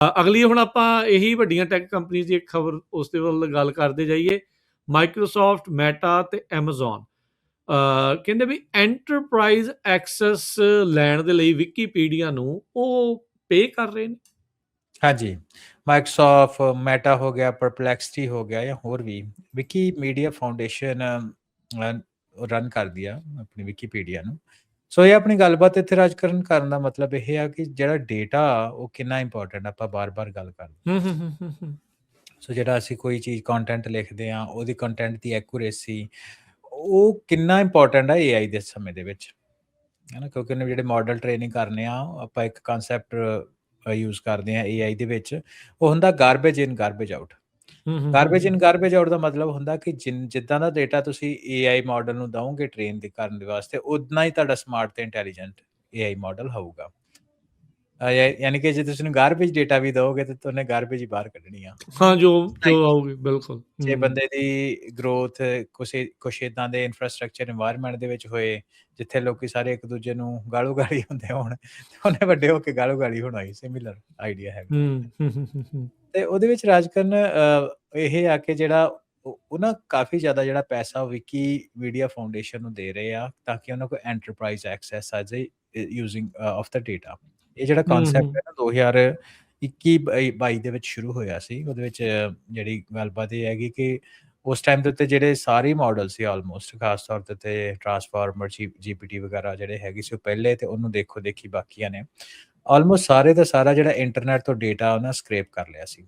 ਅਗਲੀ ਹੁਣ ਆਪਾਂ ਇਹੀ ਵੱਡੀਆਂ ਟੈਕ ਕੰਪਨੀਆਂ ਦੀ ਇੱਕ ਖਬਰ ਉਸ ਦੇ ਵੱਲ ਗੱਲ ਕਰਦੇ ਜਾਈਏ ਮਾਈਕਰੋਸਾਫਟ ਮੈਟਾ ਤੇ Amazon ਕਹਿੰਦੇ ਵੀ ਐਂਟਰਪ੍ਰਾਈਜ਼ ਐਕਸੈਸ ਲੈਣ ਦੇ ਲਈ ਵਿਕੀਪੀਡੀਆ ਨੂੰ ਉਹ ਪੇ ਕਰ ਰਹੇ ਨੇ। ਹਾਂਜੀ। ਮਾਈਕਰੋਸਾਫਟ ਮੈਟਾ ਹੋ ਗਿਆ ਪਰਪਲੈਕਸਿਟੀ ਹੋ ਗਿਆ ਜਾਂ ਹੋਰ ਵੀ ਵਿਕੀਮੀਡੀਆ ਫਾਊਂਡੇਸ਼ਨ ਰਨ ਕਰਦੀ ਆ ਆਪਣੀ ਵਿਕੀਪੀਡੀਆ ਨੂੰ। ਸੋ ਇਹ ਆਪਣੀ ਗੱਲਬਾਤ ਇੱਥੇ ਰਾਜਕਰਨ ਕਰਨ ਦਾ ਮਤਲਬ ਇਹ ਆ ਕਿ ਜਿਹੜਾ ਡੇਟਾ ਉਹ ਕਿੰਨਾ ਇੰਪੋਰਟੈਂਟ ਆਪਾਂ ਬਾਰ-ਬਾਰ ਗੱਲ ਕਰਦੇ ਹੂੰ। ਹੂੰ ਹੂੰ ਹੂੰ, ਸੋ ਜਿਹੜਾ ਅਸੀਂ ਕੋਈ ਚੀਜ਼ ਕੰਟੈਂਟ ਲਿਖਦੇ ਆ ਉਹਦੀ ਕੰਟੈਂਟ ਦੀ ਐਕੂਰੇਸੀ ਉਹ ਕਿੰਨਾ ਇੰਪੋਰਟੈਂਟ ਆ ਏਆਈ ਦੇ ਸਮੇਂ ਦੇ ਵਿੱਚ। ਹੈ ਨਾ ਕਿਉਂਕਿ ਉਹਨੇ ਜਿਹੜੇ ਮਾਡਲ ਟ੍ਰੇਨਿੰਗ ਕਰਨੇ ਆ ਆਪਾਂ ਇੱਕ ਕਨਸੈਪਟ ਯੂਜ਼ ਕਰਦੇ ਆ ਏਆਈ ਦੇ ਵਿੱਚ ਉਹ ਹੁੰਦਾ garbage in garbage out garbage in garbage out ਦਾ ਮਤਲਬ ਹੁੰਦਾ ਕਿ ਜਿੱਦਾਂ ਦਾ ਡਾਟਾ ਤੁਸੀਂ AI ਮਾਡਲ ਨੂੰ ਦਵੋਗੇ ਟ੍ਰੇਨ ਦੇ ਕਰਨ ਦੇ ਵਾਸਤੇ ਉਦਨਾ ਹੀ ਤੁਹਾਡਾ ਸਮਾਰਟ ਤੇ ਇੰਟੈਲੀਜੈਂਟ AI ਮਾਡਲ ਹੋਊਗਾ। ਯਾਨੀ ਕਿ ਜੇ ਤੁਸੀਂ ਨੂੰ ਗਾਰਬੇਜ ਡਾਟਾ ਵੀ ਦੋਗੇ ਤੇ ਤੁਹਾਨੂੰ ਗਾਰਬੇਜ ਹੀ ਬਾਹਰ ਕੱਢਣੀ ਆ। ਹਾਂ ਜੋ ਜੋ ਆਉਗੀ ਬਿਲਕੁਲ। ਜੇ ਬੰਦੇ ਦੀ ਗਰੋਥ ਕਿਸੇ ਕੁਛ ਇਦਾਂ ਦੇ ਇਨਫਰਾਸਟ੍ਰਕਚਰ এনवायरमेंट ਦੇ ਵਿੱਚ ਹੋਏ ਜਿੱਥੇ ਲੋਕੀ ਸਾਰੇ ਇੱਕ ਦੂਜੇ ਨੂੰ ਗਾਲੋ ਗਾਲੀ ਹੁੰਦੇ ਹੋਣ ਉਹਨੇ ਵੱਡੇ ਹੋ ਕੇ ਗਾਲੋ ਗਾਲੀ ਹੋਣਾ ਹੀ ਸਿਮਿਲਰ ਆਈਡੀਆ ਹੈ ਹੂੰ। ਤੇ ਉਹਦੇ ਵਿੱਚ ਰਾਜਕਰਨ ਇਹ ਆ ਕਿ ਜਿਹੜਾ ਉਹ ਉਹ ਨਾ ਕਾਫੀ ਜ਼ਿਆਦਾ ਜਿਹੜਾ ਪੈਸਾ ਵਿਕੀ ਮੀਡੀਆ ਫਾਊਂਡੇਸ਼ਨ ਨੂੰ ਦੇ ਰਹੇ ਆ ਤਾਂ ਕਿ ਉਹਨਾਂ ਕੋਲ ਐਂਟਰਪ੍ਰਾਈਜ਼ ਐਕਸੈਸ ਆ ਜਾਏ ਯੂਜ਼ਿੰਗ ਆਫ ਦਾ ਡਾਟਾ ਇਹ ਜਿਹੜਾ ਕਨਸੈਪਟ ਹੂੰ, ਨਾ 2021 22 22 ਦੇ ਵਿੱਚ ਸ਼ੁਰੂ ਹੋਇਆ ਸੀ। ਉਹਦੇ ਵਿੱਚ ਜਿਹੜੀ ਗੱਲਬਾਤ ਇਹ ਹੈਗੀ ਕਿ ਉਸ ਟਾਈਮ ਦੇ ਉੱਤੇ ਜਿਹੜੇ ਸਾਰੇ ਮਾਡਲ ਸੀ ਆਲਮੋਸਟ ਖਾਸ ਤੌਰ ਤੇ ਤੇ ਟਰਾਂਸਫਾਰਮਰ ਜੀਪੀਟੀ ਵਗੈਰਾ ਜਿਹੜੇ ਹੈਗੇ ਸੀ ਉਹ ਪਹਿਲੇ ਤੇ ਉਹਨੂੰ ਦੇਖੋ ਦੇਖੀ ਬਾਕੀਆਂ ਨੇ। ਆਲਮੋਸਟ ਸਾਰੇ ਦਾ ਸਾਰਾ ਜਿਹੜਾ ਇੰਟਰਨੈਟ ਤੋਂ ਡਾਟਾ ਉਹਨਾਂ ਸਕ੍ਰੇਪ ਕਰ ਲਿਆ ਸੀ।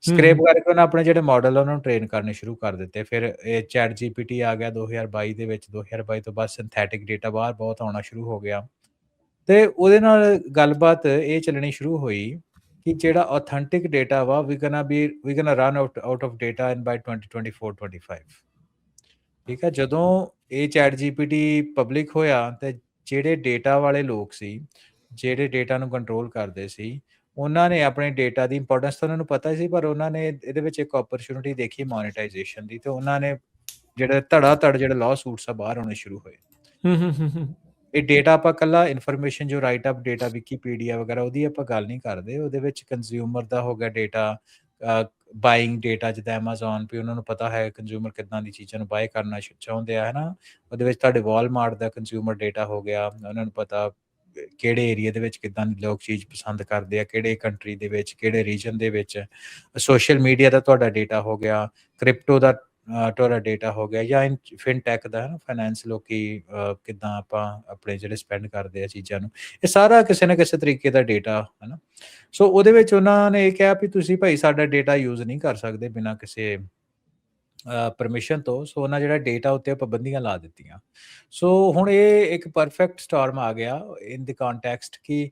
ਸਕ੍ਰੇਪ ਕਰਕੇ ਉਹਨਾਂ ਆਪਣੇ ਜਿਹੜੇ ਮਾਡਲ ਉਹਨਾਂ ਨੂੰ ਟ੍ਰੇਨ ਕਰਨੇ ਸ਼ੁਰੂ ਕਰ ਦਿੱਤੇ। ਫਿਰ ਇਹ ਚੈਟ ਜੀਪੀਟੀ ਆ ਗਿਆ 2022 ਦੇ ਵਿੱਚ। 2022 ਤੋਂ ਬਾਅਦ ਸਿੰਥੈਟਿਕ ਡਾਟਾ ਬਾਹਰ ਬਹੁਤ ਆਉਣਾ ਸ਼ੁਰੂ ਹੋ ਗਿਆ। ਤੇ ਉਹਦੇ ਨਾਲ ਗੱਲਬਾਤ ਇਹ ਚੱਲਣੀ ਸ਼ੁਰੂ ਹੋਈ ਕਿ ਜਿਹੜਾ ਆਥੈਂਟਿਕ ਡਾਟਾ ਵਾ we gonna be we gonna run out out of data in by 2024 25 ਠੀਕ ਹੈ ਜਦੋਂ ਇਹ ਚੈਟ ਜੀਪੀਟੀ ਪਬਲਿਕ ਹੋਇਆ ਤੇ ਜਿਹੜੇ ਡਾਟਾ ਵਾਲੇ ਲੋਕ ਸੀ ਜਿਹੜੇ ਡੇਟਾ ਨੂੰ ਕੰਟਰੋਲ ਕਰਦੇ ਸੀ ਉਹਨਾਂ ਨੇ ਆਪਣੇ ਡੇਟਾ ਦੀ ਇੰਪੋਰਟੈਂਸ ਤਾਂ ਉਹਨਾਂ ਨੂੰ ਪਤਾ ਸੀ ਪਰ ਉਹਨਾਂ ਨੇ ਇਹਦੇ ਵਿੱਚ ਇੱਕ ਓਪਰਚੁਨਿਟੀ ਦੇਖੀ ਮੋਨੇਟਾਈਜੇਸ਼ਨ ਦੀ ਤੇ ਉਹਨਾਂ ਨੇ ਜਿਹੜੇ ਧੜਾ ਧੜ ਜਿਹੜੇ ਲਾਅ ਸੂਟਸ ਆ ਬਾਹਰ ਆਉਣੇ ਸ਼ੁਰੂ ਹੋਏ। ਹੂੰ ਹੂੰ ਹੂੰ ਇਹ ਡੇਟਾ ਆਪਾਂ ਕੱਲਾ ਇਨਫੋਰਮੇਸ਼ਨ ਜੋ ਰਾਈਟ ਅਪ ਡੇਟਾ ਵਿਕੀਪੀਡੀਆ ਵਗੈਰਾ ਉਹਦੀ ਆਪਾਂ ਗੱਲ ਨਹੀਂ ਕਰਦੇ ਉਹਦੇ ਵਿੱਚ ਕੰਜ਼ਿਊਮਰ ਦਾ ਹੋ ਗਿਆ ਡੇਟਾ ਬਾਇੰਗ ਡੇਟਾ ਜਿਦਾ Amazon ਵੀ ਉਹਨਾਂ ਨੂੰ ਪਤਾ ਹੈ ਕੰਜ਼ਿਊਮਰ ਕਿਦਾਂ ਦੀ ਚੀਜ਼ਾਂ ਨੂੰ ਬਾਏ ਕਰਨਾ ਚਾਹੁੰਦੇ ਆ ਹਨਾ? ਉਹਦੇ ਵਿੱਚ ਤੁਹਾਡੇ ਵਾਲਮਾਰਟ ਦਾ ਕੰਜ਼ਿਊਮਰ ਡੇਟਾ ਹੋ ਗਿਆ ਉਹਨਾਂ ਨੂੰ ਪਤਾ ਕਿਹੜੇ ਏਰੀਆ ਦੇ ਵਿੱਚ ਕਿੱਦਾਂ ਲੋਕ ਚੀਜ਼ ਪਸੰਦ ਕਰਦੇ ਆ ਕਿਹੜੇ ਕੰਟਰੀ ਦੇ ਵਿੱਚ ਕਿਹੜੇ ਰੀਜਨ ਦੇ ਵਿੱਚ? ਸੋਸ਼ਲ ਮੀਡੀਆ ਦਾ ਤੁਹਾਡਾ ਡਾਟਾ ਹੋ ਗਿਆ ਕ੍ਰਿਪਟੋ ਦਾ ਤੁਹਾਡਾ ਡਾਟਾ ਹੋ ਗਿਆ ਜਾਂ ਫਿਨਟੈਕ ਦਾ ਹੈ ਨਾ ਫਾਈਨੈਂਸ ਲੋਕੀ ਅਹ, ਕਿੱਦਾਂ ਆਪਾਂ ਆਪਣੇ ਜਿਹੜੇ ਸਪੈਂਡ ਕਰਦੇ ਆ ਚੀਜ਼ਾਂ ਨੂੰ ਇਹ ਸਾਰਾ ਕਿਸੇ ਨਾ ਕਿਸੇ ਤਰੀਕੇ ਦਾ ਡਾਟਾ ਹੈ ਨਾ ਸੋ ਉਹਦੇ ਵਿੱਚ ਉਹਨਾਂ ਨੇ ਇਹ ਕਿਹਾ ਵੀ ਤੁਸੀਂ ਭਾਈ ਸਾਡਾ ਡਾਟਾ ਯੂਜ਼ ਨਹੀਂ ਕਰ ਸਕਦੇ ਬਿਨਾਂ ਕਿਸੇ ਪਰਮਿਸ਼ਨ ਤੋਂ ਸੋ ਉਹਨਾਂ ਜਿਹੜਾ ਡਾਟਾ ਉੱਤੇ ਪਾਬੰਦੀਆਂ ਲਾ ਦਿੱਤੀਆਂ। ਸੋ ਹੁਣ ਇਹ ਇੱਕ ਪਰਫੈਕਟ ਸਟਾਰਮ ਆ ਗਿਆ ਇਨ ਦੀ ਕੰਟੈਕਸਟ ਕਿ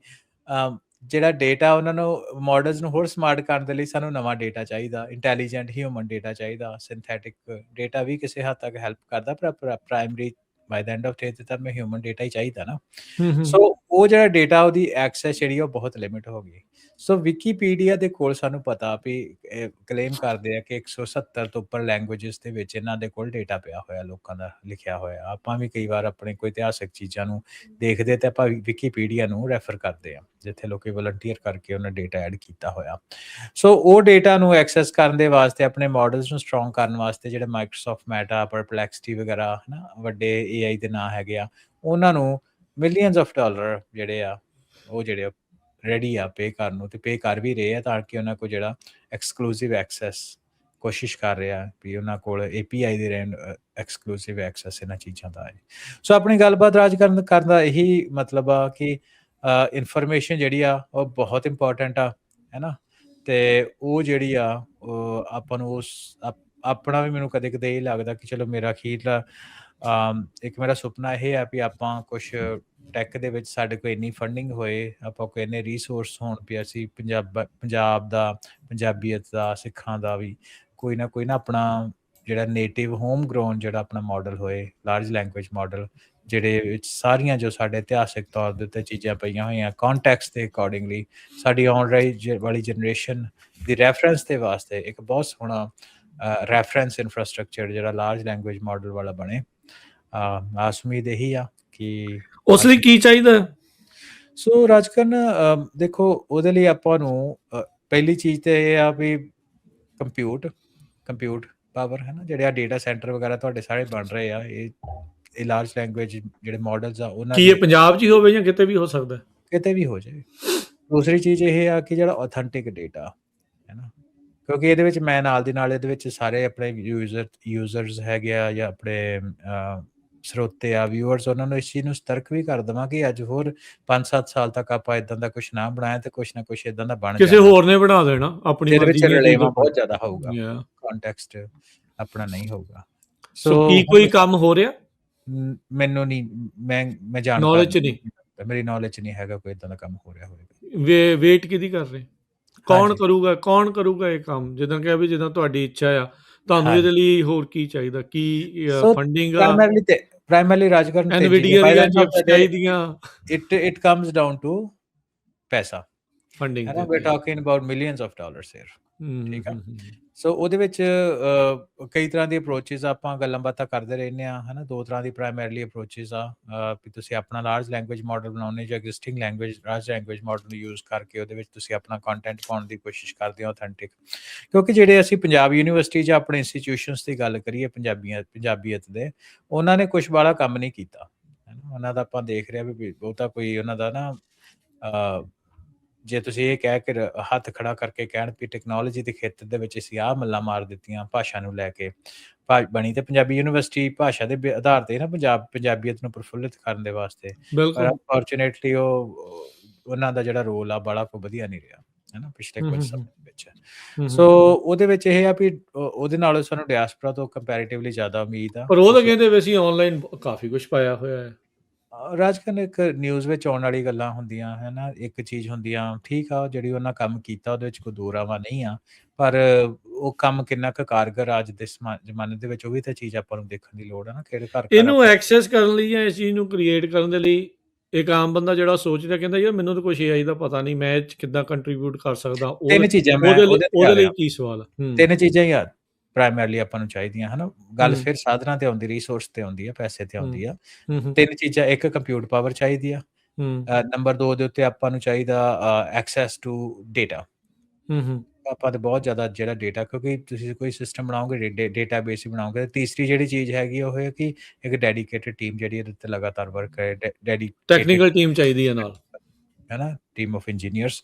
ਜਿਹੜਾ ਡਾਟਾ ਉਹਨਾਂ ਨੂੰ ਮਾਡਲਸ ਨੂੰ ਹੋਰ ਸਮਾਰਟ ਕਰਨ ਦੇ ਲਈ ਸਾਨੂੰ ਨਵਾਂ ਡਾਟਾ ਚਾਹੀਦਾ ਇੰਟੈਲੀਜੈਂਟ ਹਿਊਮਨ ਡਾਟਾ ਚਾਹੀਦਾ ਸਿੰਥੈਟਿਕ ਡਾਟਾ ਵੀ ਕਿਸੇ ਹੱਦ ਤੱਕ ਹੈਲਪ ਕਰਦਾ ਪਰ primary by the end of day ਤੇ ਤਾਂ ਮੈਂ ਹਿਊਮਨ ਡਾਟਾ ਹੀ ਚਾਹੀਦਾ ਨਾ। ਸੋ ਉਹ ਜਿਹੜਾ ਡਾਟਾ ਉਹਦੀ ਐਕਸੈਸ ਜਿਹੜੀ ਉਹ ਬਹੁਤ ਲਿਮਿਟ ਹੋ ਗਈ। ਸੋ ਵਿਕੀਪੀਡੀਆ ਦੇ ਕੋਲ ਸਾਨੂੰ ਪਤਾ ਵੀ ਕਲੇਮ ਕਰਦੇ ਆ ਕਿ 170 ਤੋਂ ਉੱਪਰ ਲੈਂਗੁਏਜਸ ਦੇ ਵਿੱਚ ਇਹਨਾਂ ਦੇ ਕੋਲ ਡਾਟਾ ਪਿਆ ਹੋਇਆ, ਲੋਕਾਂ ਦਾ ਲਿਖਿਆ ਹੋਇਆ। ਆਪਾਂ ਵੀ ਕਈ ਵਾਰ ਆਪਣੇ ਕੋਈ ਇਤਿਹਾਸਕ ਚੀਜ਼ਾਂ ਨੂੰ ਦੇਖਦੇ ਤੇ ਆਪਾਂ ਵਿਕੀਪੀਡੀਆ ਨੂੰ ਰੈਫਰ ਕਰਦੇ ਆ, ਜਿੱਥੇ ਲੋਕੀ ਵਲੰਟੀਅਰ ਕਰਕੇ ਉਹਨਾਂ ਡਾਟਾ ਐਡ ਕੀਤਾ ਹੋਇਆ। ਸੋ ਉਹ ਡਾਟਾ ਨੂੰ ਐਕਸੈਸ ਕਰਨ ਦੇ ਵਾਸਤੇ, ਆਪਣੇ ਮਾਡਲਸ ਨੂੰ ਸਟਰੋਂਗ ਕਰਨ ਵਾਸਤੇ ਜਿਹੜੇ ਮਾਈਕਰੋਸਾਫਟ ਮੈਟਾ ਪਰਪਲੈਕਸਿਟੀ ਵਗੈਰਾ, ਹਨਾ, ਵੱਡੇ ਏਆਈ ਦੇ ਨਾਂ ਹੈਗੇ ਆ, ਉਹਨਾਂ ਨੂੰ ਮਿਲੀਅਨਸ ਆਫ ਡਾਲਰ ਜਿਹੜੇ ਆ, ਉਹ ਜਿਹੜੇ ਰੈਡੀ ਆ ਪੇ ਕਰਨ ਨੂੰ ਤੇ ਪੇ ਕਰ ਵੀ ਰਹੇ ਆ ਤਾਂ ਕਿ ਉਹਨਾਂ ਕੋਲ ਜਿਹੜਾ ਐਕਸਕਲੂਸਿਵ ਐਕਸੈਸ ਕੋਸ਼ਿਸ਼ ਕਰ ਰਿਹਾ ਵੀ ਉਹਨਾਂ ਕੋਲ API ਦੇ ਰਹਿਣ ਐਕਸਕਲੂਸਿਵ ਐਕਸੈਸ ਇਹਨਾਂ ਚੀਜ਼ਾਂ ਦਾ ਹੈ ਸੋ ਆਪਣੀ ਗੱਲਬਾਤ ਰਾਜ ਕਰਨ ਕਰਨ ਦਾ ਇਹੀ ਮਤਲਬ ਆ ਕਿ ਇਨਫੋਰਮੇਸ਼ਨ ਜਿਹੜੀ ਆ ਉਹ ਬਹੁਤ ਇੰਪੋਰਟੈਂਟ ਆ ਹੈਨਾ ਤੇ ਉਹ ਜਿਹੜੀ ਆ, ਉਹ ਆਪਾਂ ਨੂੰ ਉਸ ਆਪਣਾ ਵੀ ਮੈਨੂੰ ਕਦੇ ਕਦੇ ਇਹ ਲੱਗਦਾ ਕਿ ਚਲੋ ਮੇਰਾ ਅਖੀਰਲਾ ਇੱਕ ਮੇਰਾ ਸੁਪਨਾ ਇਹ ਹੈ ਵੀ ਆਪਾਂ ਕੁਝ ਟੈਕ ਦੇ ਵਿੱਚ ਸਾਡੇ ਕੋਲ ਇੰਨੀ ਫੰਡਿੰਗ ਹੋਏ, ਆਪਾਂ ਕੋਲ ਇੰਨੇ ਰਿਸੋਰਸ ਹੋਣ ਵੀ ਅਸੀਂ ਪੰਜਾਬ ਪੰਜਾਬ ਦਾ, ਪੰਜਾਬੀਅਤ ਦਾ, ਸਿੱਖਾਂ ਦਾ ਵੀ ਕੋਈ ਨਾ ਕੋਈ ਨਾ ਆਪਣਾ ਜਿਹੜਾ ਨੇਟਿਵ ਹੋਮ ਗਰੋਨ ਜਿਹੜਾ ਆਪਣਾ ਮਾਡਲ ਹੋਏ ਲਾਰਜ ਲੈਂਗੁਏਜ ਮਾਡਲ ਜਿਹੜੇ ਵਿੱਚ ਸਾਰੀਆਂ ਜੋ ਸਾਡੇ ਇਤਿਹਾਸਿਕ ਤੌਰ ਦੇ ਉੱਤੇ ਚੀਜ਼ਾਂ ਪਈਆਂ ਹੋਈਆਂ ਕੰਟੈਕਸਟ ਦੇ ਅਕੋਰਡਿੰਗਲੀ ਸਾਡੀ ਆਉਣ ਰਹੀ ਜ- ਵਾਲੀ ਜਨਰੇਸ਼ਨ ਦੀ ਰੈਫਰੈਂਸ ਦੇ ਵਾਸਤੇ ਇੱਕ ਬਹੁਤ ਸੋਹਣਾ ਰੈਫਰੈਂਸ ਇਨਫਰਾਸਟ੍ਰਕਚਰ ਜਿਹੜਾ ਲਾਰਜ ਲੈਂਗੁਏਜ ਮਾਡਲ ਵਾਲਾ ਬਣੇ। ਅਹ ਆਸ ਇਹੀ ਆ। ਕਿ ਉਸ ਲਈ ਕੀ ਚਾਹੀਦਾ ਸੋ ਰਾਜਕਰਨ ਦੇਖੋ ਉਹਦੇ ਲਈ ਆਪਾਂ ਨੂੰ ਪਹਿਲੀ ਚੀਜ਼ ਤੇ ਇਹ ਆ ਵੀ ਕੰਪਿਊਟ ਕੰਪਿਊਟ ਪਾਵਰ ਹੈ ਨਾ ਜਿਹੜੇ ਆ ਡਾਟਾ ਸੈਂਟਰ ਵਗੈਰਾ ਤੁਹਾਡੇ ਸਾਰੇ ਬਣ ਰਹੇ ਆ ਇਹ ਇਹ ਲਾਰਜ ਲੈਂਗੁਏਜ ਜਿਹੜੇ ਮਾਡਲਸ ਆ ਉਹਨਾਂ ਕੀ ਇਹ ਪੰਜਾਬ 'ਚ ਹੀ ਹੋਵੇ ਜਾਂ ਕਿਤੇ ਵੀ ਹੋ ਸਕਦਾ? ਕਿਤੇ ਵੀ ਹੋ ਜਾਏ ਦੂਸਰੀ ਚੀਜ਼ ਇਹ ਆ ਕਿ ਜਿਹੜਾ ਆਥੈਂਟਿਕ ਡਾਟਾ ਹੈ ਨਾ ਕਿਉਂਕਿ ਇਹਦੇ ਵਿੱਚ ਮੈਂ ਨਾਲ ਦੀ ਨਾਲ ਇਹਦੇ ਵਿੱਚ ਸਾਰੇ ਆਪਣੇ ਯੂਜ਼ਰ ਯੂਜ਼ਰਸ ਹੈਗੇ ਆ ਜਾਂ ਆਪਣੇ ਸਰੋਤੇ ਆ ਵਿਊਅਰਸ ਉਹਨਾਂ ਨੂੰ ਇਸ ਚੀਜ਼ ਨੂੰ ਸਤਰਕ ਵੀ ਕਰ ਦਵਾਂ ਕਿ ਅੱਜ ਹੋਰ 5-7 ਸਾਲ ਤੱਕ ਆਪਾਂ ਇਦਾਂ ਦਾ ਕੁਝ ਨਾ ਬਣਾਇਆ ਤੇ ਕੁਝ ਨਾ ਕੁਝ ਇਦਾਂ ਦਾ ਬਣ ਕਿਸੇ ਜਾਣਾ। ਹੋਰ ਨੇ ਬਣਾ ਦੇਣਾ ਆਪਣੀ ਵਿੱਚ ਮਰਜ਼ੀ ਰਲੇਵਾਂ ਚੀਜ਼ ਬਹੁਤ ਜ਼ਿਆਦਾ ਹੋਊਗਾ. ਕੰਟੈਕਸਟ ਆਪਣਾ ਨਹੀਂ ਹੋਊਗਾ। ਸੋ ਕੀ ਕੋਈ ਕੰਮ ਹੋ ਰਿਹਾ? ਮੈਨੂੰ ਨਹੀਂ ਮੈਂ ਮੈਂ ਜਾਣਦਾ 'ਚ ਨਹੀਂ। ਮੇਰੀ ਨੌਲੇਜ ਨਹੀਂ ਹੈਗਾ ਕੋਈ ਇਦਾਂ ਦਾ ਕੰਮ ਹੋ ਰਿਹਾ ਹੋਵੇਗਾ ਵੇ ਵੇਟ ਕਿਹਦੀ ਕਰ ਰਹੇ? ਕੌਣ। ਕਰੂਗਾ ਕੌਣ ਕਰੂਗਾ ਇਹ ਕੰਮ? ਜਿੱਦਾਂ ਕਿ ਵੀ ਜਿੱਦਾਂ ਤੁਹਾਡੀ ਇੱਛਾ ਆ ਤੁਹਾਨੂੰ। ਇਹਦੇ ਲਈ ਹੋਰ ਕੀ ਚਾਹੀਦਾ? ਕੀ ਫੰਡਿੰਗ ਆ? ਪ੍ਰਾਇਮਰਲੀ ਤੇ ਪ੍ਰਾਇਮਰਲੀ ਰਾਜਕਰਨ ਐਨਵੀਡੀਆ ਦੀਆਂ ਚਿਪਸ ਚਾਹੀਦੀਆਂ। It it comes down to ਪੈਸਾ। ਫੰਡਿੰਗ ਹੈ we talking about millions of dollars here ਠੀਕ ਆ। ਸੋ ਉਹਦੇ ਵਿੱਚ ਕਈ ਤਰ੍ਹਾਂ ਦੀ ਅਪਰੋਚਸ ਆਪਾਂ ਗੱਲਾਂ ਬਾਤਾਂ ਕਰਦੇ ਰਹਿੰਦੇ ਆ ਹਨਾ, ਦੋ ਤਰ੍ਹਾਂ ਦੀ ਪ੍ਰਾਇਮਰੀਲੀ ਅਪਰੋਚਸ ਆ ਵੀ ਤੁਸੀਂ ਆਪਣਾ ਲਾਰਜ ਲੈਂਗੁਏਜ ਮਾਡਲ ਬਣਾਉਣੇ ਜਾਂ existing language large language model ਨੂੰ ਯੂਜ਼ ਕਰਕੇ ਉਹਦੇ ਵਿੱਚ ਤੁਸੀਂ ਆਪਣਾ ਕੰਟੈਂਟ ਪਾਉਣ ਦੀ ਕੋਸ਼ਿਸ਼ ਕਰਦੇ ਹੋ ਆਥੈਂਟਿਕ ਕਿਉਂਕਿ ਜਿਹੜੇ ਅਸੀਂ ਪੰਜਾਬ ਯੂਨੀਵਰਸਿਟੀ 'ਚ ਆਪਣੇ ਇੰਸਟੀਟਿਊਸ਼ਨਸ ਦੀ ਗੱਲ ਕਰੀਏ ਪੰਜਾਬੀਆਂ, ਪੰਜਾਬੀਅਤ ਦੇ, ਉਹਨਾਂ ਨੇ ਕੁਝ ਬਾਲਾ ਕੰਮ ਨਹੀਂ ਕੀਤਾ। ਹੈ ਨਾ ਉਹਨਾਂ ਦਾ ਆਪਾਂ ਦੇਖ ਰਿਹਾ ਵੀ ਬਹੁਤਾ ਕੋਈ ਉਹਨਾਂ ਦਾ ਨਾ ਜੇ ਤੁਸੀਂ ਇਹ ਕਹਿ ਕੇ ਹੱਥ ਖੜਾ ਕਰਕੇ ਕਹਿਣ ਵੀ ਟੈਕਨੋਲੋਜੀ ਦੇ ਖੇਤਰ ਦੇ ਵਿੱਚ ਅਸੀਂ ਆਹ ਮੱਲਾਂ ਮਾਰ ਦਿੱਤੀਆਂ ਭਾਸ਼ਾ ਨੂੰ ਲੈ ਕੇ ਬਣੀ ਤੇ ਪੰਜਾਬੀ ਯੂਨੀਵਰਸਿਟੀ ਭਾਸ਼ਾ ਦੇ ਆਧਾਰ ਤੇ ਨਾ ਪੰਜਾਬ ਪੰਜਾਬੀਅਤ ਨੂੰ ਪ੍ਰਫੁੱਲਿਤ ਕਰਨ ਦੇ ਵਾਸਤੇ। ਪਰ ਅਨਫੋਰਚੂਨੇਟਲੀ ਉਹ ਉਹਨਾਂ ਦਾ ਜਿਹੜਾ ਰੋਲ ਆ ਬੜਾ ਕੋ ਵਧੀਆ ਨਹੀਂ ਰਿਹਾ ਹੈ ਨਾ ਪਿਛਲੇ ਕੁਝ ਸਮੇਂ। ਵਿੱਚ। ਸੋ ਉਹਦੇ ਵਿੱਚ ਇਹ ਆ ਵੀ ਉਹ- ਉਹਦੇ ਨਾਲੋਂ ਸਾਨੂੰ ਡਿਆਸਪੋਰਾ ਤੋਂ ਕੰਪੈਰੀਟਿਵਲੀ ਜ਼ਿਆਦਾ ਉਮੀਦ ਆ। ਪਰ ਉਹ ਤਾਂ ਕਹਿੰਦੇ ਵੀ ਅਸੀਂ ਆਨਲਾਈਨ ਕਾਫੀ ਕੁਝ ਪਾਇਆ ਹੋਇਆ ਹੈ। ਰਾਜਕਨ ਇੱਕ ਨਿਊਜ਼ ਵਿੱਚ ਆਉਣ ਵਾਲੀ ਗੱਲਾਂ ਹੁੰਦੀਆਂ ਹੈ ਨਾ ਇੱਕ ਚੀਜ਼ ਹੁੰਦੀਆਂ ਠੀਕ ਆ ਜਿਹੜੀ ਉਹਨਾਂ ਕੰਮ ਕੀਤਾ ਉਹਦੇ ਵਿੱਚ ਕੋਈ ਦੋ ਰਾਵਾਂ ਨਹੀਂ ਆ ਪਰ ਉਹ ਕੰਮ ਕਿੰਨਾ ਕੁ ਕਾਰਗਰ ਅੱਜ ਦੇ ਜ਼ਮਾਨੇ ਦੇ ਵਿੱਚ ਉਹ ਵੀ ਤਾਂ ਚੀਜ਼ ਆਪਾਂ ਨੂੰ ਦੇਖਣ ਦੀ ਲੋੜ ਆ ਨਾ ਕਿਹੜੇ ਘਰ ਇਹਨੂੰ ਐਕਸੈਸ ਕਰਨ ਲਈ ਜਾਂ ਇਸ ਚੀਜ਼ ਨੂੰ ਕ੍ਰੀਏਟ ਕਰਨ ਦੇ ਲਈ ਇੱਕ ਆਮ ਬੰਦਾ ਜਿਹੜਾ ਸੋਚਦਾ ਕਹਿੰਦਾ ਯਾਰ ਮੈਨੂੰ ਤਾਂ ਕੁਝ AI ਦਾ ਪਤਾ ਨਹੀਂ ਮੈਂ ਕਿੱਦਾਂ ਕੰਟਰੀਬਿਊਟ ਕਰ ਸਕਦਾ? ਉਹ- ਤਿੰਨ ਚੀਜ਼ਾਂ ਮੈਂ ਉਹਦੇ ਲਈ। ਕੀ ਸਵਾਲ ਹੂੰ, ਤਿੰਨ ਚੀਜ਼ਾਂ ਹੀ ਆ ਪ੍ਰਾਇਮਰੀਲੀ ਆਪਾਂ ਨੂੰ ਚਾਹੀਦੀਆਂ ਹਨਾ? ਗੱਲ। ਫਿਰ ਸਾਧਨਾਂ ਤੇ ਆਉਂਦੀ ਰਿਸੋਰਸ ਤੇ ਆਉਂਦੀ ਆ ਪੈਸੇ ਤੇ ਆਉਂਦੀ ਆ। ਤਿੰਨ ਚੀਜ਼ਾਂ ਇੱਕ ਕੰਪਿਊਟ ਪਾਵਰ ਚਾਹੀਦੀ ਆ। ਨੰਬਰ 2 ਦੇ ਉੱਤੇ ਆਪਾਂ ਨੂੰ ਚਾਹੀਦਾ ਐਕਸੈਸ ਟੂ ਡਾਟਾ ਹੂੰ, ਆਪਾਂ ਤੇ ਬਹੁਤ ਜ਼ਿਆਦਾ ਜਿਹੜਾ ਡਾਟਾ ਕਿਉਂਕਿ ਤੁਸੀਂ ਕੋਈ ਸਿਸਟਮ ਬਣਾਓਗੇ ਡਾਟਾਬੇਸ ਹੀ ਬਣਾਓਗੇ ਤੇ ਤੀਸਰੀ ਜਿਹੜੀ ਚੀਜ਼ ਹੈਗੀ ਉਹ ਹੈ ਕਿ ਇੱਕ ਡੈਡੀਕੇਟਿਡ ਟੀਮ ਜਿਹੜੀ ਇਹਦੇ ਤੇ ਲਗਾਤਾਰ ਵਰਕ ਕਰੇ ਡੈਡੀ ਟੈਕਨੀਕਲ ਟੀਮ ਚਾਹੀਦੀ ਹੈ ਨਾਲ। ਹੈ ਨਾ ਟੀਮ ਆਫ ਇੰਜੀਨੀਅਰਸ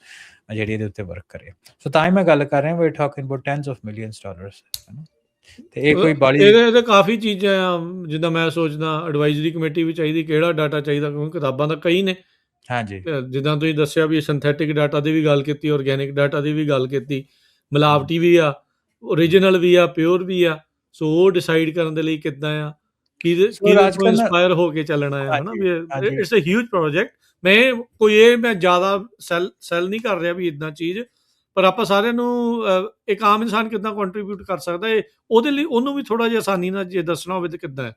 ਜਿਹੜੀ ਇਹਦੇ ਉੱਤੇ ਵਰਕ ਕਰੇ। ਸੋ ਤਾਂ ਹੀ ਮੈਂ ਗੱਲ ਕਰ ਰਿਹਾ we talking about tens of millions dollars ਹੈ ਨਾ ਤੇ ਇਹ ਕੋਈ ਬਾਲੀ ਇਹਦੇ ਇਹਦੇ ਕਾਫੀ ਚੀਜ਼ਾਂ ਆ ਜਿੱਦਾਂ ਮੈਂ ਸੋਚਦਾ ਐਡਵਾਈਜ਼ਰੀ ਕਮੇਟੀ ਵੀ ਚਾਹੀਦੀ ਕਿਹੜਾ ਡਾਟਾ ਚਾਹੀਦਾ ਕਿਉਂਕਿ ਕਿਤਾਬਾਂ ਤਾਂ ਕਈ ਨੇ। ਹਾਂਜੀ। ਜਿੱਦਾਂ ਤੁਸੀਂ ਦੱਸਿਆ ਵੀ ਸਿੰਥੈਟਿਕ ਡਾਟਾ ਦੀ ਵੀ ਗੱਲ ਕੀਤੀ ਆਰਗੇਨਿਕ ਡਾਟਾ ਦੀ ਵੀ ਗੱਲ ਕੀਤੀ ਮਿਲਾਵਟੀ ਵੀ ਆ ਓਰੀਜਨਲ ਵੀ ਆ ਪਿਓਰ ਵੀ ਆ ਸੋ ਉਹ ਡਿਸਾਈਡ ਕਰਨ ਦੇ ਲਈ ਕਿੱਦਾਂ ਆ So, ਕਿਹਦੇ ਤੋਂ ਇਨਸਪਾਇਰ ਹੋ ਕੇ ਚੱਲਣਾ ਹੈ ਹਨਾ। ਵੀ ਇਟਸ ਅ ਹਿਊਜ ਪ੍ਰੋਜੈਕਟ ਮੈਂ ਕੋਈ ਇਹ ਮੈਂ ਜ਼ਿਆਦਾ ਸੈਲ ਸੈਲ ਨਹੀਂ ਕਰ ਰਿਹਾ ਵੀ ਇਦਾਂ ਚੀਜ਼ ਪਰ ਆਪਾਂ ਸਾਰਿਆਂ ਨੂੰ ਇੱਕ ਆਮ ਇਨਸਾਨ ਕਿੱਦਾਂ ਕੰਟਰੀਬਿਊਟ ਕਰ ਸਕਦਾ ਹੈ ਉਹਦੇ ਲਈ ਉਹਨੂੰ ਵੀ ਥੋੜਾ ਜਿਹਾ ਆਸਾਨੀ ਨਾਲ ਜੇ ਦੱਸਣਾ ਹੋਵੇ ਤਾਂ ਕਿੱਦਾਂ ਹੈ?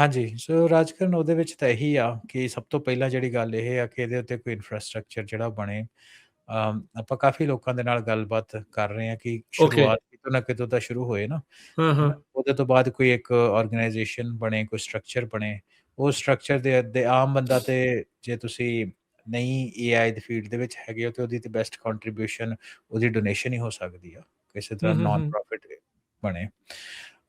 ਹਾਂਜੀ ਸੋ ਰਾਜਕਰਨ ਉਹਦੇ ਵਿੱਚ ਤਾਂ ਇਹੀ ਆ ਕਿ ਸਭ ਤੋਂ ਪਹਿਲਾਂ ਜਿਹੜੀ ਗੱਲ ਇਹ ਆ ਕਿ ਇਹਦੇ ਉੱਤੇ ਕੋਈ ਇਨਫਰਾਸਟ੍ਰਕਚਰ ਜਿਹੜਾ ਬਣੇ। ਆਪਾਂ ਕਾਫੀ ਲੋਕਾਂ ਦੇ ਨਾਲ ਗੱਲਬਾਤ ਕਰ ਰਹੇ ਹਾਂ ਕਿ ਸ਼ੁਰੂਆਤ ਕਿਤੋਂ ਨਾ ਕਿਤੋਂ ਤਾਂ ਸ਼ੁਰੂ ਹੋਏ ਨਾ। ਹਾਂ ਹਾਂ। ਉਹਦੇ ਤੋਂ ਬਾਅਦ ਕੋਈ ਇੱਕ ਆਰਗੇਨਾਈਜੇਸ਼ਨ ਬਣੇ ਕੋਈ ਸਟਰਕਚਰ ਬਣੇ। ਉਹ ਸਟਰਕਚਰ ਦੇ ਆਮ ਬੰਦਾ ਤੇ ਜੇ ਤੁਸੀਂ ਨਹੀਂ AI ਦੀ ਫੀਲਡ ਦੇ ਵਿੱਚ ਹੈਗੇ ਹੋ ਤੇ ਉਹਦੀ ਤੇ ਬੈਸਟ ਕੰਟਰੀਬਿਊਸ਼ਨ ਉਹਦੀ ਡੋਨੇਸ਼ਨ ਹੀ ਹੋ ਸਕਦੀ ਆ ਕਿਸੇ ਤਰ੍ਹਾਂ ਨਾਨ। ਪ੍ਰੋਫਿਟ ਬਣੇ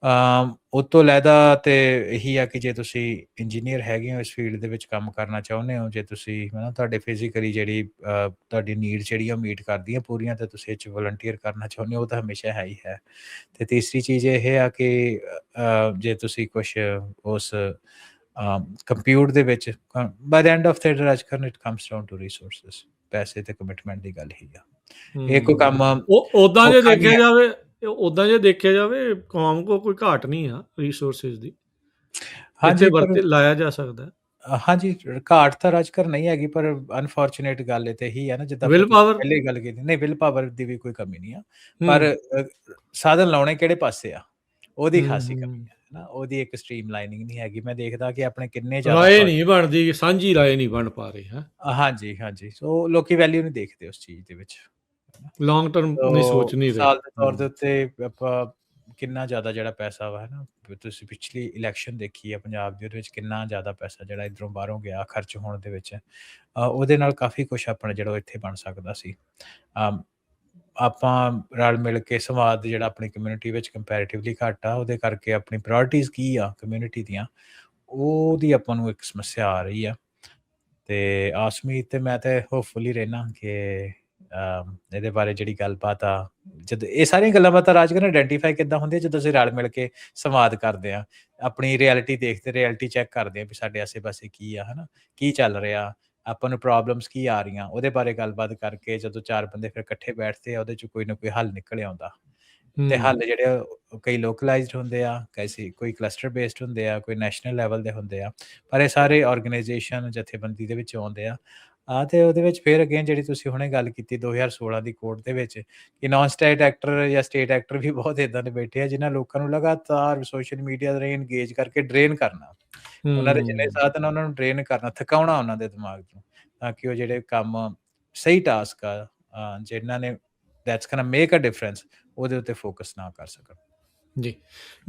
ਅਮ ਉਹ ਤੋਂ ਲੈਦਾ ਤੇ ਇਹੀ ਆ ਕਿ ਜੇ ਤੁਸੀਂ ਇੰਜੀਨੀਅਰ ਹੈਗੇ ਹੋ ਇਸ ਫੀਲਡ ਦੇ ਵਿੱਚ ਕੰਮ ਕਰਨਾ ਚਾਹੁੰਦੇ ਹੋ ਜੇ ਤੁਸੀਂ ਹਨਾ ਤੁਹਾਡੇ ਫਿਜ਼ੀਕਲੀ ਜਿਹੜੀ ਤੁਹਾਡੀ ਨੀਡ ਜਿਹੜੀ ਆ ਮੀਟ ਕਰਦੀ ਆ ਪੂਰੀਆਂ ਤੇ ਤੁਸੀਂ ਇਹ ਚ ਵਲੰਟੀਅਰ ਕਰਨਾ ਚਾਹੁੰਦੇ ਹੋ ਉਹ ਤਾਂ ਹਮੇਸ਼ਾ ਹੈ ਹੀ ਹੈ ਤੇ ਤੀਸਰੀ ਚੀਜ਼ ਇਹ ਆ ਕਿ ਜੇ ਤੁਸੀਂ ਕੁਝ ਉਸ ਕੰਪਿਊਟ ਦੇ ਵਿੱਚ by the end of the Rajkaran it comes down to resources ਪੈਸੇ ਤੇ ਕਮਿਟਮੈਂਟ ਦੀ ਗੱਲ ਹੀ ਆ। ਇਹ ਕੋਈ ਕੰਮ ਉਹ ਉਦਾਂ ਜੇ ਦੇਖਿਆ। ਜਾਵੇ ਉਦਾਂ ਜੇ ਦੇਖਿਆ ਜਾਵੇ ਕੌਮ ਕੋ ਕੋਈ ਘਾਟ ਨਹੀਂ ਆ ਰਿਸੋਰਸਸ ਦੀ। ਹਾਂਜੀ ਵਰਤੇ ਲਾਇਆ ਜਾ ਸਕਦਾ। ਹਾਂਜੀ ਘਾਟ ਤਾਂ ਰਾਜਕਰ ਨਹੀਂ ਹੈਗੀ ਪਰ ਅਨਫੋਰਚੂਨੇਟ ਗੱਲ ਇਹ ਤੇ ਹੀ ਹੈ ਨਾ ਜਿੱਦਾਂ? ਪਹਿਲੇ ਗੱਲ ਕੀਤੀ। ਨਹੀਂ ਵਿਲ ਪਾਵਰ ਦੀ ਵੀ ਕੋਈ ਕਮੀ ਨਹੀਂ ਆ। ਪਰ ਸਾਧਨ ਲਾਉਣੇ ਕਿਹੜੇ ਪਾਸੇ ਆ? ਉਹਦੀ ਖਾਸੀ। ਕਮੀ ਹੈ ਨਾ ਉਹਦੀ ਇੱਕ ਸਟ੍ਰੀਮ ਲਾਈਨਿੰਗ ਨਹੀਂ ਹੈਗੀ। ਮੈਂ ਦੇਖਦਾ ਕਿ ਆਪਣੇ ਕਿੰਨੇ ਜ਼ਿਆਦਾ ਰਾਏ ਨਹੀਂ ਬਣਦੀ ਸਾਂਝੀ ਰਾਏ ਨਹੀਂ ਬਣ ਪਾ ਰਹੀ ਹੈ। ਹਾਂਜੀ ਹਾਂਜੀ। ਸੋ ਲੋਕੀ ਵੈਲਿਊ ਨਹੀਂ ਦੇਖਦੇ ਉਸ ਚੀਜ਼ ਦੇ ਵਿੱਚ। ਲੌਂਗ ਟਰਮ ਨਹੀਂ ਸੋਚ ਨਹੀਂ ਸਾਲ ਰਹੇ ਦੇ ਤੌਰ ਦੇ ਉੱਤੇ ਆਪਾਂ ਕਿੰਨਾ ਜ਼ਿਆਦਾ ਜਿਹੜਾ ਪੈਸਾ ਵਾ ਹੈ ਨਾ ਤੁਸੀਂ ਪਿਛਲੀ ਇਲੈਕਸ਼ਨ ਦੇਖੀ ਹੈ ਪੰਜਾਬ ਦੀ ਉਹਦੇ ਵਿੱਚ ਕਿੰਨਾ ਜ਼ਿਆਦਾ ਪੈਸਾ ਜਿਹੜਾ ਇਧਰੋਂ ਬਾਹਰੋਂ ਗਿਆ ਖਰਚ ਹੋਣ ਦੇ ਵਿੱਚ। ਉਹਦੇ ਨਾਲ ਕਾਫੀ ਕੁਝ ਆਪਣਾ ਜਿਹੜਾ ਇੱਥੇ ਬਣ ਸਕਦਾ ਸੀ। ਆਪਾਂ ਰਲ ਮਿਲ ਕੇ ਸੰਵਾਦ ਜਿਹੜਾ ਆਪਣੀ ਕਮਿਊਨਿਟੀ ਵਿੱਚ ਕੰਪੈਰੀਟਿਵਲੀ ਘੱਟ ਆ, ਉਹਦੇ ਕਰਕੇ ਆਪਣੀ ਪ੍ਰਾਇੋਰਟੀਜ਼ ਕੀ ਆ ਕਮਿਊਨਿਟੀ ਦੀਆਂ, ਉਹਦੀ ਆਪਾਂ ਨੂੰ ਇੱਕ ਸਮੱਸਿਆ ਆ ਰਹੀ ਆ। ਤੇ ਆਸਮੀ ਤੇ ਮੈਂ ਤੇ ਹੋਪਫੁਲੀ ਰਹਿਣਾ ਕਿ ਇਹਦੇ ਬਾਰੇ ਜਿਹੜੀ ਗੱਲਬਾਤ ਆ, ਜਦ ਇਹ ਸਾਰੀਆਂ ਗੱਲਾਂ ਬਾਤਾਂ ਰਾਜ ਕਰਨ ਆਇਡੈਂਟੀਫਾਈ ਕਿੱਦਾਂ ਹੁੰਦੀਆਂ, ਜਦੋਂ ਅਸੀਂ ਰਲ ਮਿਲ ਕੇ ਸੰਵਾਦ ਕਰਦੇ ਆ, ਆਪਣੀ ਰਿਐਲਿਟੀ ਦੇਖਦੇ ਰਿਐਲਿਟੀ ਚੈੱਕ ਕਰਦੇ ਆ ਵੀ ਸਾਡੇ ਆਸੇ-ਪਾਸੇ ਕੀ ਆ, ਹਨਾ? ਕੀ ਚੱਲ ਰਿਹਾ? ਆਪਾਂ ਨੂੰ ਪ੍ਰੋਬਲਮਸ ਕੀ ਆ ਰਹੀਆਂ? ਉਹਦੇ ਬਾਰੇ ਗੱਲਬਾਤ ਕਰਕੇ ਜਦੋਂ ਚਾਰ ਬੰਦੇ ਫਿਰ ਇਕੱਠੇ ਬੈਠਦੇ ਆ ਉਹਦੇ ਚ ਕੋਈ ਨਾ ਕੋਈ ਹੱਲ ਨਿਕਲ ਆਉਂਦਾ। ਤੇ ਹੱਲ ਜਿਹੜੇ ਕਈ ਲੋਕਲਾਈਜ਼ਡ ਹੁੰਦੇ ਆ ਕੈਸੀ ਕੋਈ ਕਲਸਟਰ ਬੇਸਡ ਹੁੰਦੇ ਆ ਕੋਈ ਨੈਸ਼ਨਲ ਲੈਵਲ ਦੇ ਹੁੰਦੇ ਆ। ਪਰ ਇਹ ਸਾਰੇ ਆਰਗੇਨਾਈਜੇਸ਼ਨ ਜਥੇਬੰਦੀ ਦੇ ਵਿੱਚ ਆਉਂਦੇ ਆ। ਆ ਤੇ ਉਹਦੇ ਵਿੱਚ ਫਿਰ ਅਗੇਨ ਜਿਹੜੀ ਤੁਸੀਂ ਹੁਣੇ ਗੱਲ ਕੀਤੀ 2016 ਦੀ ਕੋਰਟ ਦੇ ਵਿੱਚ ਕਿ ਨਾਨ ਸਟੇਟ ਐਕਟਰ ਜਾਂ ਸਟੇਟ ਐਕਟਰ ਵੀ ਬਹੁਤ ਇਦਾਂ ਦੇ ਬੈਠੇ ਆ ਜਿਨ੍ਹਾਂ ਲੋਕਾਂ ਨੂੰ ਲਗਾਤਾਰ ਸੋਸ਼ਲ ਮੀਡੀਆ ਦੇ ਇੰਗੇਜ ਕਰਕੇ ਡਰੇਨ ਕਰਨਾ। ਉਹਨਾਂ ਦੇ ਜਿੰਨੇ ਸਾਧਨ ਉਹਨਾਂ ਨੂੰ ਡਰੇਨ ਕਰਨਾ ਥਕਾਉਣਾ ਉਹਨਾਂ ਦੇ ਦਿਮਾਗ ਨੂੰ ਤਾਂ ਕਿ ਉਹ ਜਿਹੜੇ ਕੰਮ ਸਹੀ ਟਾਸਕ ਆ ਜਿਨ੍ਹਾਂ ਨੇ that's gonna make a difference ਉਹਦੇ ਉੱਤੇ ਫੋਕਸ ਨਾ ਕਰ ਸਕਣ। ਜੀ।